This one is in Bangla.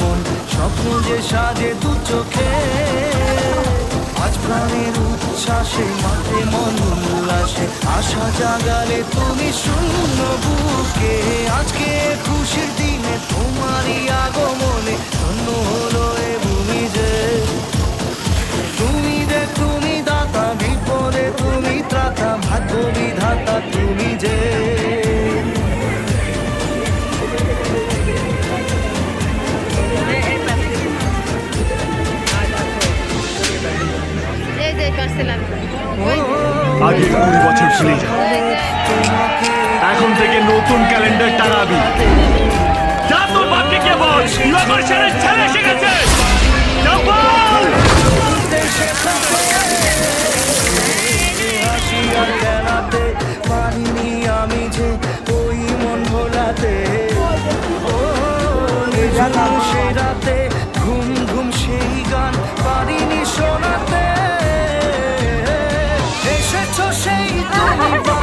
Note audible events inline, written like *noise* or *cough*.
মন, স্বপ্ন যে সাজে দু চোখে। আজ প্রাণের উচ্ছ্বাসে, মাঠে মন উল্লাসে। আশা জাগালে তুমি শূন্য বুকে। আজকে খুশির দিনে তোমারই আগে কুড়ি বছর ভুলে যা এখন থেকে নতুন ক্যালেন্ডার টানাবি যা তোর বাপকে কে বল নগর ছেড়ে ছেড়ে এসে গেছে পারিনি আমি যে ওই মন ভোলাতে ও নিঝুম রাতে ঘুম ঘুম সেই গান পারিনি শোনাতে 哈 *laughs* 哈